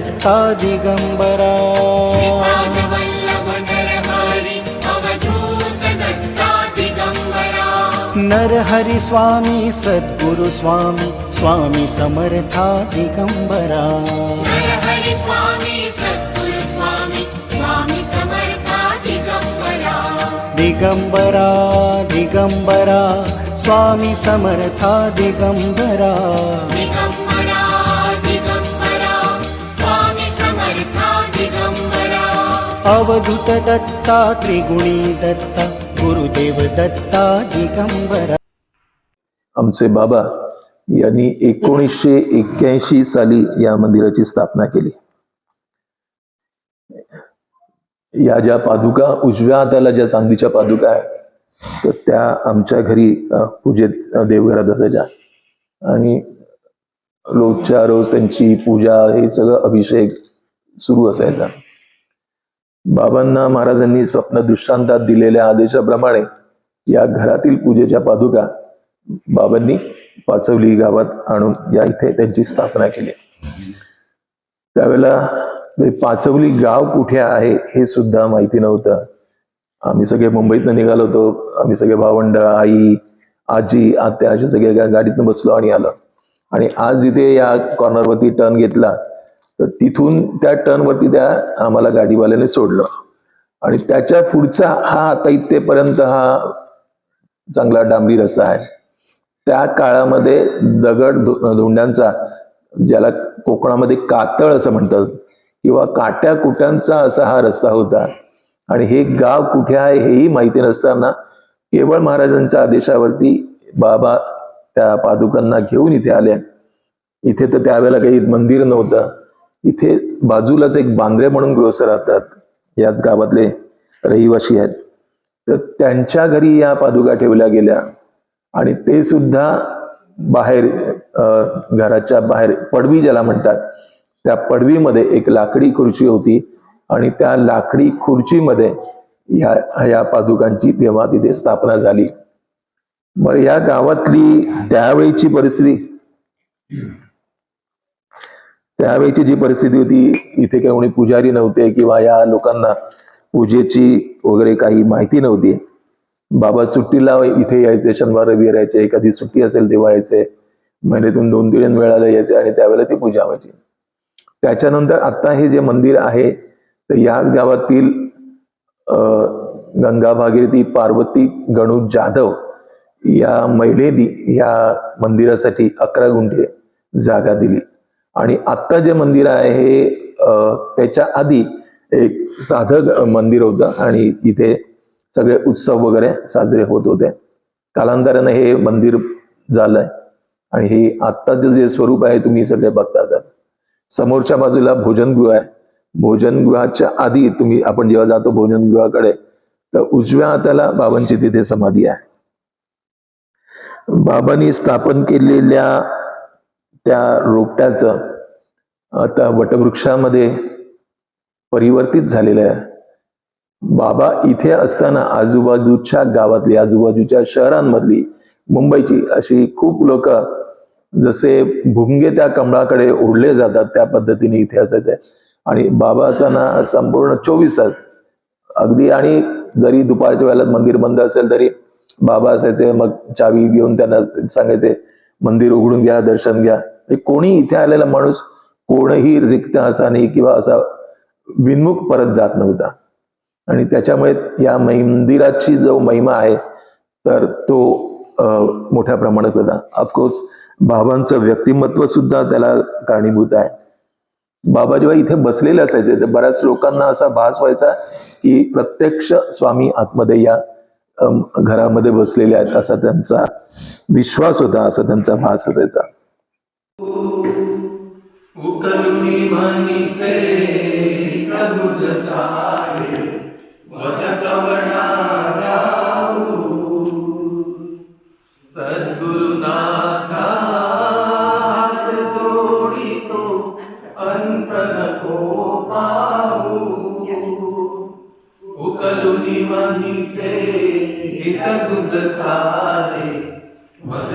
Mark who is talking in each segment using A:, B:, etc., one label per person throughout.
A: दिगम्बरा
B: नरहरि
A: स्वामी सद्गुरुस्वामी स्वामी समर्था दिगम्बरा
B: दिगम्बरा
A: दिगम्बरा स्वामी समर्था दिगम्बरा अवधूत दत्ता त्रिगुणी दत्ता गुरुदेव दत्ता दिगम्बरा
C: आमचे बाबा यांनी एकोणीसशे एक्क्याऐंशी साली या मंदिराची स्थापना केली. या ज्या पादुका उजव्या हाताला ज्या चांदीच्या पादुका आहेत तर त्या आमच्या घरी पूजेत देवघरात असायच्या. आणि रोजच्या रोज त्यांची पूजा हे सगळं अभिषेक सुरू असायचा. बाबांना महाराजांनी स्वप्न दृष्टांतात दिलेल्या आदेशाप्रमाणे या घरातील पूजेच्या पादुका बाबांनी पाचवली गावात आणून या इथे त्यांची स्थापना केली. त्यावेळेला पाचवली गाव कुठे आहे हे सुद्धा माहिती नव्हतं. आम्ही सगळे मुंबईतनं निघालो होतो. आम्ही सगळे भावंड आई आजी आत्या अशा सगळे गाडीतनं बसलो आणि आलो. आणि आज जिथे या कॉर्नरवरती टर्न घेतला तर तिथून त्या टर्नवरती त्या आम्हाला गाडीवाल्याने सोडलं. आणि त्याच्या पुढचा हा आता इथेपर्यंत हा चांगला डांबरी रस्ता आहे. त्या काळामध्ये दगड धोंड्यांचा ज्याला कोकणामध्ये कातळ असं म्हणतात किंवा काट्या कुट्यांचा असा हा रस्ता होता. आणि हे गाव कुठे आहे हेही माहिती नसताना केवळ महाराजांच्या आदेशावरती बाबा त्या पादुकांना घेऊन इथे आले. इथे तर त्यावेळेला काही मंदिर नव्हतं. इथे बाजूलाच एक बांद्रे म्हणून गृहस्थ राहतात. याच गावातले रहिवासी आहेत. तर त्यांच्या घरी या पादुका ठेवल्या गेल्या. आणि ते सुद्धा बाहेर घराच्या बाहेर पडवी ज्याला म्हणतात त्या पडवीमध्ये एक लाकडी खुर्ची होती. आणि त्या लाकडी खुर्चीमध्ये या या पादुकांची तेव्हा तिथे स्थापना झाली. मग या गावातली त्यावेळीची परिस्थिती? त्यावेळीची जी परिस्थिती होती इथे काही कोणी पुजारी नव्हते किंवा या लोकांना पूजेची वगैरे काही माहिती नव्हती. बाबा सुट्टीला इथे यायचे शनिवार रविवार यायचे कधी सुट्टी असेल तेव्हा यायचे. महिन्यातून दोन तीन वेळाला यायचे आणि त्यावेळेला ती पूजा व्हायची. त्याच्यानंतर आता हे जे मंदिर आहे तर याच गावातील गंगा भागीरथी पार्वती गणू जाधव या महिलेनी या मंदिरासाठी अकरा गुंठे जागा दिली. आणि आत्ता जे मंदिर आहे हे त्याच्या आधी एक साधं मंदिर होतं आणि इथे सगळे उत्सव वगैरे साजरे होत होते. कालांतराने हे मंदिर झालंय आणि हे आत्ताचं जे स्वरूप आहे तुम्ही सगळे बघता समोरच्या बाजूला भोजनगृह आहे. भोजनगृहाच्या आधी तुम्ही आपण जेव्हा जातो भोजनगृहाकडे तर उजव्या हाताला बाबांची तिथे समाधी आहे. बाबांनी स्थापन केलेल्या त्या रोपट्याचं आता वटवृक्षामध्ये परिवर्तित झालेलं आहे. बाबा इथे असताना आजूबाजूच्या गावातली आजूबाजूच्या शहरांमधली मुंबईची अशी खूप लोक जसे भुंगे त्या कमळाकडे ओढले जातात त्या पद्धतीने इथे असायचे. आणि बाबा असताना संपूर्ण चोवीस तास अगदी आणि जरी दुपारच्या वेळेला मंदिर बंद असेल तरी बाबा असायचे मग चावी घेऊन त्यांना सांगायचे मंदिर उघडून घ्या दर्शन घ्या. कोणी इथे आलेला माणूस कोणही रिक्त असाने किंवा असा विन्मुख परत जात नव्हता. आणि त्याच्यामुळे या मंदिराची जो महिमा आहे तर तो मोठ्या प्रमाणात होता. ऑफकोर्स बाबांचं व्यक्तिमत्व सुद्धा त्याला कारणीभूत आहे. बाबा जेव्हा इथे बसलेले असायचे तर बऱ्याच लोकांना असा भास व्हायचा की प्रत्यक्ष स्वामी आतमध्ये या घरामध्ये बसलेले आहेत असा त्यांचा विश्वास होता असा त्यांचा भास असायचा.
D: उकलुनी म्हणीचे करुज सारे वद सद्गुरुनाथा हात जोडितो अंत नको पाहू उकलुनी म्हणीचे हित गुज सारे वद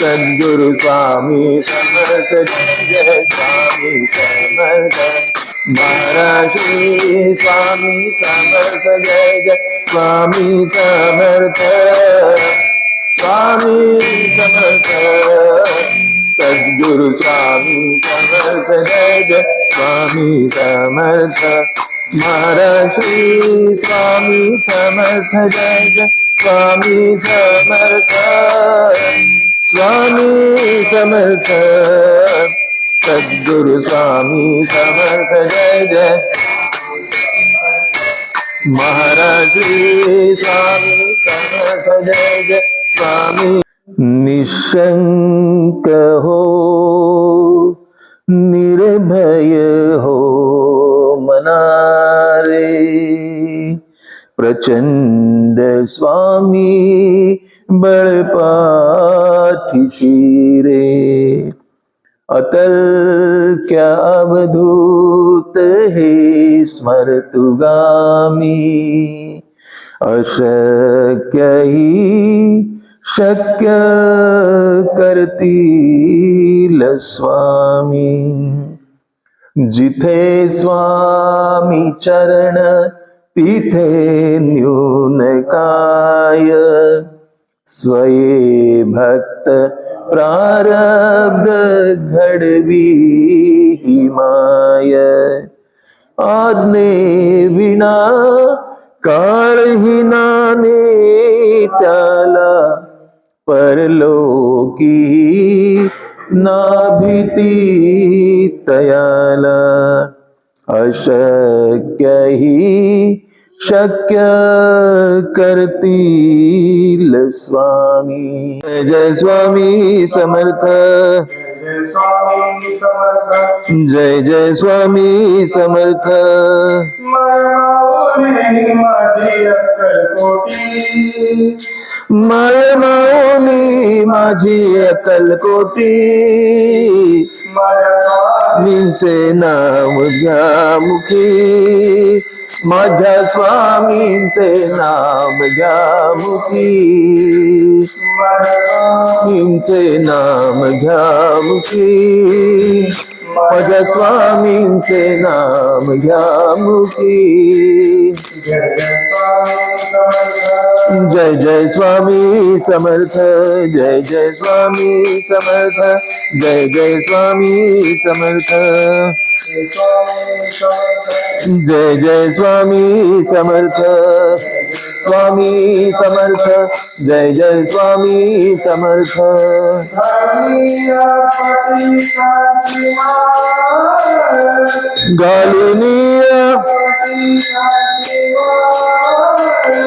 C: सद्गुरु स्वामी समर्थ जय स्वामी समर्थ. महाराज स्वामी समर्थ जय जय स्वामी समर्थ. स्वामी समर्थ. सद्गुरु स्वामी समर्थ जय जय स्वामी समर्थ. महाराज स्वामी समर्थ जय जय स्वामी समर्थ. स्वामी समर्थ सद्गुरु स्वामी समर्थ जय जय। महाराज स्वामी समर्थ जय जय। स्वामी निशंक हो निर्भय हो मनारे। प्रचंड स्वामी बळपा रे अतर्क्य अवधूत हे स्मरतुगामी। अशक्य ही शक्य करतील स्वामी जिथे स्वामी चरण तिथे न्यून काय स्वये भक्त प्रारब्ध घडवी ही माय. आज्ञे विना काळही नाने त्याला परलोकी ना भीती तयाला. अशक्य हि शक्य करतील स्वामी. जय जय स्वामी समर्थ. जय जय स्वामी समर्थ. माय माऊली माझी अकलकोटी स्वामींचे नाव घ्या मुखी माझ्या स्वामींचे नाव घ्या मुखी स्वामींचे नाम घ्या मुखी माझ्या स्वामींचे नाम घ्या मुखी जय जय स्वामी समर्थ जय जय स्वामी समर्थ जय जय स्वामी समर्थ। जय जय स्वामी समर्थ स्वामी समर्थ जय जय स्वामी समर्थ।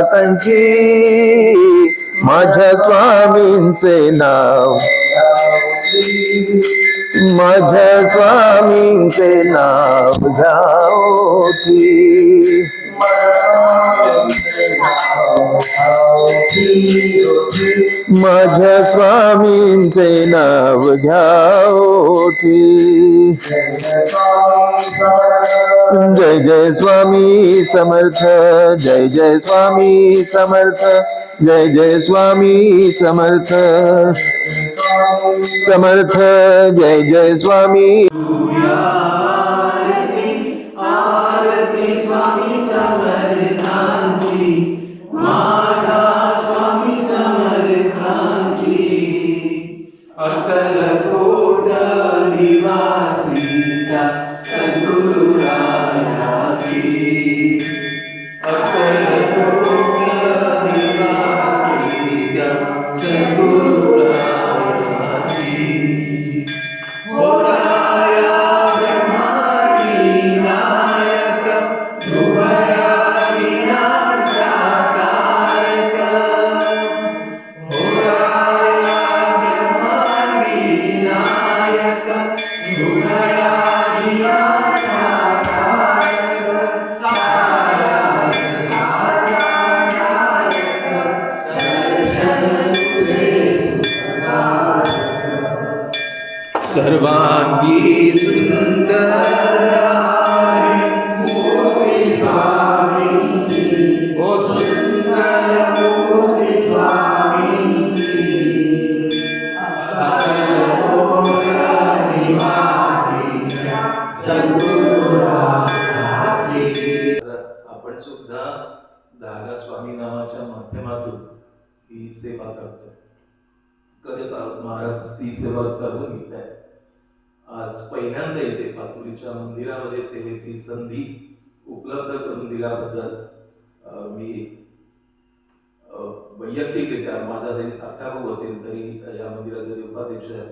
C: स्वामींच्या कंठी माझ्या स्वामींचे नाव माझ्या स्वामींचे नाव घ्याओठी माझ्या स्वामींचे नाव घ्याओठी जय जय स्वामी समर्थ जय जय स्वामी समर्थ जय जय स्वामी समर्थ. समर्थ जय जय स्वामी. सर्वांगी सुंदर। आज पहिल्यांदा येते पाचोलीच्या मंदिरामध्ये सेवेची संधी उपलब्ध करून दिल्याबद्दल मी वैयक्तिकरित्या माझा जरी धाकटा भाऊ असेल तरी या मंदिराचे जे उपाध्यक्ष आहे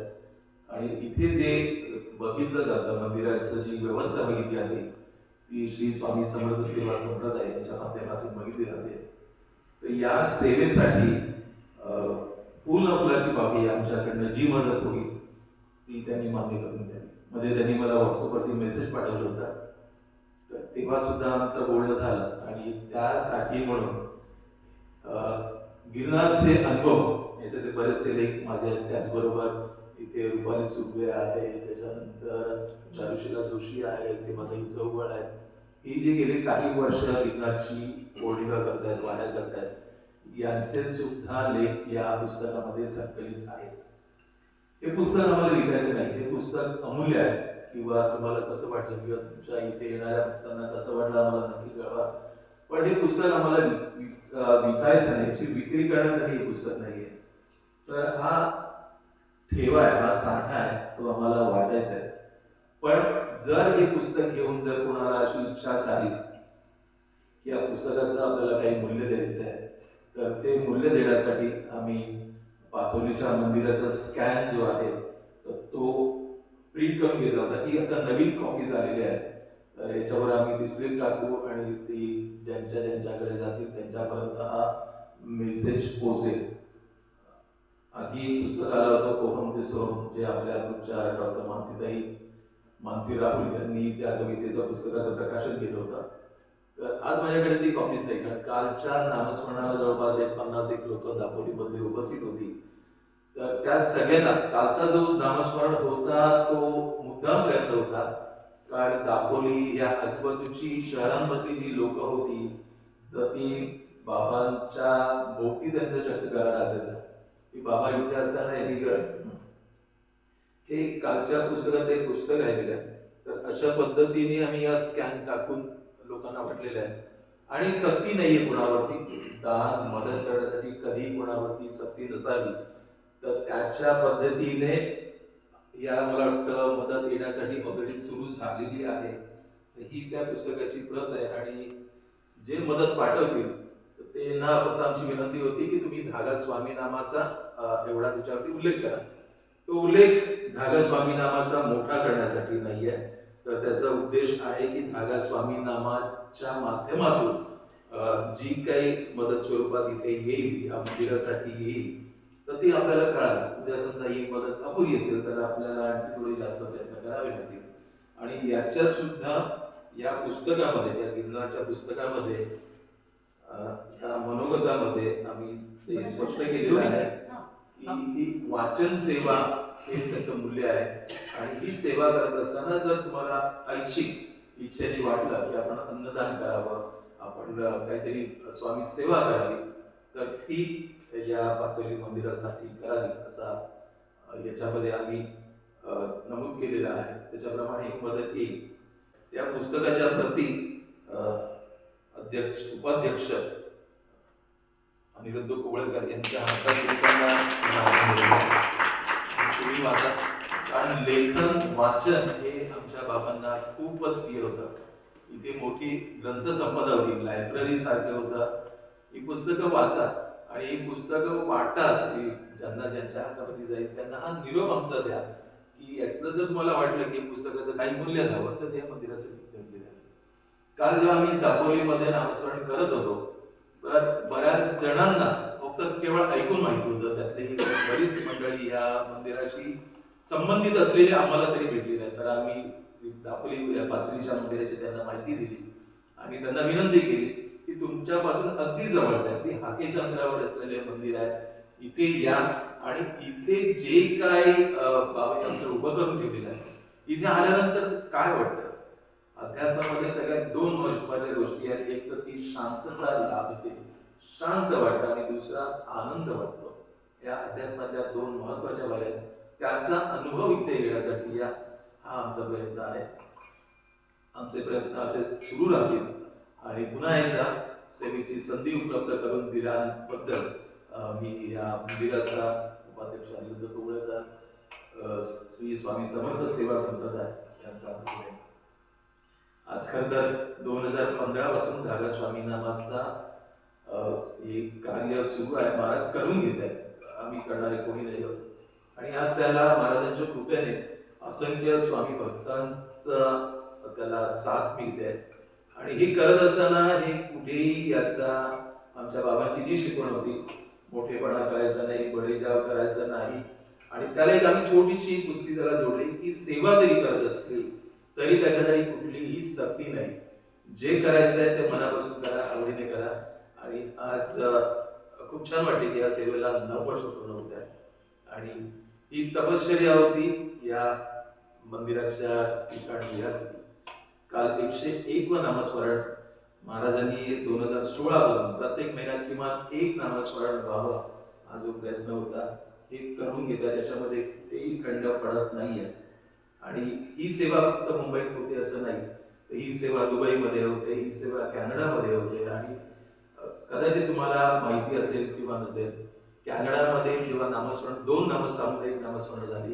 C: आणि इथे जे बघितलं जातं मंदिराचं जी व्यवस्था बघितली आहे ती श्री स्वामी समर्थ सेवा संप्रदाय यांच्या माध्यमातून बघितली जाते. तर या सेवेसाठी अ, पूर्ण फुलाची बाबी आमच्याकडनं जी मदत होईल ती त्यांनी मान्य करून मध्ये म्हणजे त्यांनी मला व्हॉट्सअपवरती मेसेज पाठवला होता. तर तेव्हा सुद्धा आमचं बोलणं झालं. आणि त्यासाठी म्हणून गिरनारचे अनुभव याच्यातले बरेचसे लेख माझे आहेत. त्याचबरोबर इथे रुपाली सुर्वे आहे त्याच्यानंतर चारुशिला जोशी आहे सीमाताई चौगड आहे ही जे गेले काही वर्ष गिरनारची पौर्णिमा करतायत वाऱ्या करतायत यांचे सुद्धा लेख या पुस्तकामध्ये संकलित आहेत. हे पुस्तक आम्हाला विकायचं नाही. हे पुस्तक अमूल्य आहे. किंवा तुम्हाला कसं वाटलं किंवा तुमच्या इथे येणाऱ्या भक्तांना कसं वाटलं आम्हाला नक्की कळवा. पण हे पुस्तक आम्हाला विकायचं नाही. याची विक्री करण्यासाठी हे पुस्तक नाही आहे तर हा ठेवा आहे हा साठा आहे तो आम्हाला वाटायचा आहे. पण जर हे पुस्तक घेऊन जर कोणाला अशी इच्छा झाली की या पुस्तकाचं आपल्याला काही मूल्य द्यायचं आहे तर ते मूल्य देण्यासाठी आम्ही पाचोलीच्या मंदिराचा स्कॅन जो आहे, तर तो प्रिंट करून घेतला होता आता नवीन कॉपी झालेली आहे. तर याच्यावर आम्ही ती स्लिप टाकू आणि ती ज्यांच्या ज्यांच्याकडे जातील त्यांच्यापर्यंत हा मेसेज पोहोचेल. आधी पुस्तक आलं होतं ते जे आपल्या ग्रुपच्या डॉक्टर मानसीताई, मानसी राहुल यांनी त्या कवितेचं पुस्तकाचं प्रकाशन केलं होतं. आज माझ्याकडे ती कॉपीज नाही कारण कालच्या नामस्मरणाला जवळपास एक पन्नास एक लोक दापोलीमध्ये उपस्थित होती. तर त्या सगळ्यांना कालचा जो नामस्मरण होता तो मुद्दाम प्रयत्न होता. कारण दापोली या आजूबाजूची शहरांमधली जी लोक होती तर ती बाबांच्या भोवती त्यांचं चक्कगार असायचं. की बाबा इथे असताना हे कर हे कालच्या पुस्तकात एक पुस्तक राहिलेलं आहे. तर अशा पद्धतीने आम्ही या स्कॅन टाकून लोकांना वाटलेलं आहे. आणि सक्ती नाहीये कुणावरती. दान मदत करण्यासाठी कधी कुणावरती सक्ती नसावी. तर त्याच्या पद्धतीने या मला वाटतं मदत येण्यासाठी ऑलरेडी सुरू झालेली आहे. ही त्या पुस्तकाची प्रत आहे. आणि जे मदत पाठवतील ते ना फक्त आमची विनंती होती की तुम्ही धागा स्वामी नामाचा एवढा त्याच्यावरती उल्लेख करा. तो उल्लेख धागा स्वामी नामाचा मोठा करण्यासाठी नाहीये. तर त्याचा उद्देश आहे की धागा स्वामी नामाच्या माध्यमातून जी काही मदत स्वरूपात इथे येईल या मंदिरासाठी येईल तर ती आपल्याला कळावी. उद्या समजा ही मदत अपुरी असेल तर आपल्याला आणखी थोडे जास्त प्रयत्न करावे लागतील. आणि याच्या सुद्धा या पुस्तकामध्ये या गिरणारच्या पुस्तकामध्ये या मनोगतामध्ये आम्ही ते स्पष्ट केलेलं आहे की ही वाचन सेवा हे त्याचं मूल्य आहे. आणि ही सेवा करत असताना जर तुम्हाला ऐच्छिक इच्छेने वाटलं की आपण अन्नदान करावं आपण काहीतरी स्वामी सेवा करावी तर ती या पाचोली मंदिरासाठी करावी असा याच्यामध्ये आम्ही नमूद केलेलं आहे. त्याच्याप्रमाणे एक मदत येईल. त्या पुस्तकाच्या प्रती अध्यक्ष उपाध्यक्ष अनिरुद्ध कोवळकर यांच्या हातात तुम्ही वाचा. कारण लेखन वाचन हे आमच्या बाबांना खूपच प्रिय होतं. इथे मोठी ग्रंथसंपदा होती. लायब्ररी सारखं होतं. ही पुस्तकं वाचा आणि ही पुस्तकं वाटा. ज्यांना ज्यांच्या हातामध्ये जाईल त्यांना हा निरोप आमचा द्या. की याचं जर तुम्हाला वाटलं की पुस्तकाचं काही मूल्य द्यावं तर त्या मंदिरासाठी काल जेव्हा आम्ही दापोलीमध्ये नामस्मरण करत होतो तर बऱ्याच जणांना तर केवळ ऐकून माहिती होतं. त्यातली बरीच मंडळी या मंदिराशी संबंधित असलेली आम्हाला तरी भेटली नाही तर आम्ही दापोली या पाचवीच्या मंदिराची त्यांना माहिती दिली आणि त्यांना विनंती केली की तुमच्यापासून अगदी जवळच आहे. ती हाकेच्या अंतरावर असलेले मंदिर आहे इथे या आणि इथे जे काय आमचं उभं करून ठेवलेलं आहे इथे आल्यानंतर काय वाटतं? अध्यात्मामध्ये सगळ्यात दोन महत्त्वाच्या गोष्टी आहेत. एक तर ती शांतता लाभते. शांत वाटतं आणि दुसरा आनंद वाटतो. या अध्यात्मातल्या दोन महत्त्वाच्या बाहेर त्याचा अनुभव इथे घेण्यासाठी या हा आमचा प्रयत्न आहे. आमचे प्रयत्न असे सुरू राहतील. आणि पुन्हा एकदा सेवेची संधी उपलब्ध करून दिल्याबद्दल मी या मंदिराचा उपाध्यक्ष अनिरुद्ध कुबळेकर श्री स्वामी समर्थ सेवा संप्रदाय यांचा आज खरं तर दोन हजार पंधरा पासून धागा स्वामी नामाचा हे कार्य सुरू आहे. महाराज करून घेत आहेत. आम्ही करणारे कोणी नाही आहोत. आणि आज त्याला महाराजांच्या कृपेने असंख्य स्वामी भक्तांचा त्याला साथ मिळते. आणि हे करत असताना हे कुठेही याचा आमच्या बाबांची जी शिकवण होती मोठेपणा करायचा नाही बडेजाव करायचा नाही. आणि त्याला एक आम्ही छोटीशी पुस्ती त्याला जोडली की सेवा जरी करत असली तरी त्याच्यासाठी कुठलीही सक्ती नाही. जे करायचं आहे ते मनापासून करा आवडीने करा. आणि आज खूप छान वाटते की या सेवेला नऊ वर्ष पूर्ण होत आहे आणि ही तपश्चर्या होती या मंदिराच्या ठिकाणी यासाठी काल एकशे एक व नामस्मरण. महाराजांनी दोन हजार सोळा पासून प्रत्येक महिन्यात किमान एक नामस्मरण व्हावं हा जो प्रयत्न होता हे करून घेतात त्याच्यामध्ये कुठेही खंड पडत नाहीये. आणि ही सेवा फक्त मुंबईत होते असं नाही. तर ही सेवा दुबईमध्ये होते ही सेवा कॅनडामध्ये होते आणि कदाचित तुम्हाला माहिती असेल किंवा नसेल कॅनडामध्ये किंवा नामस्मरण दोन नामस्थामध्ये एक नामस्मरण झाली.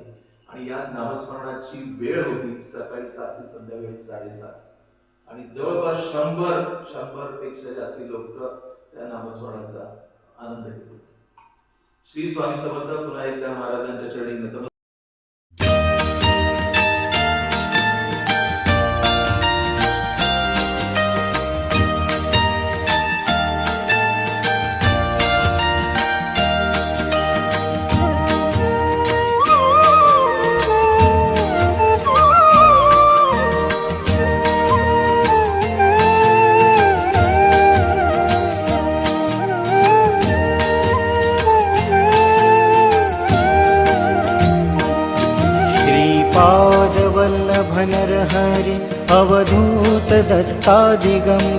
C: आणि या नामस्मरणाची वेळ होती सकाळी सात ते संध्याकाळी साडेसात. आणि जवळपास शंभर शंभरपेक्षा जास्त लोक त्या नामस्मरणाचा आनंद घेत होते श्री स्वामी समर्थ पुन्हा एकदा महाराजांच्या चरणी नतमस्तक
A: காதிகம்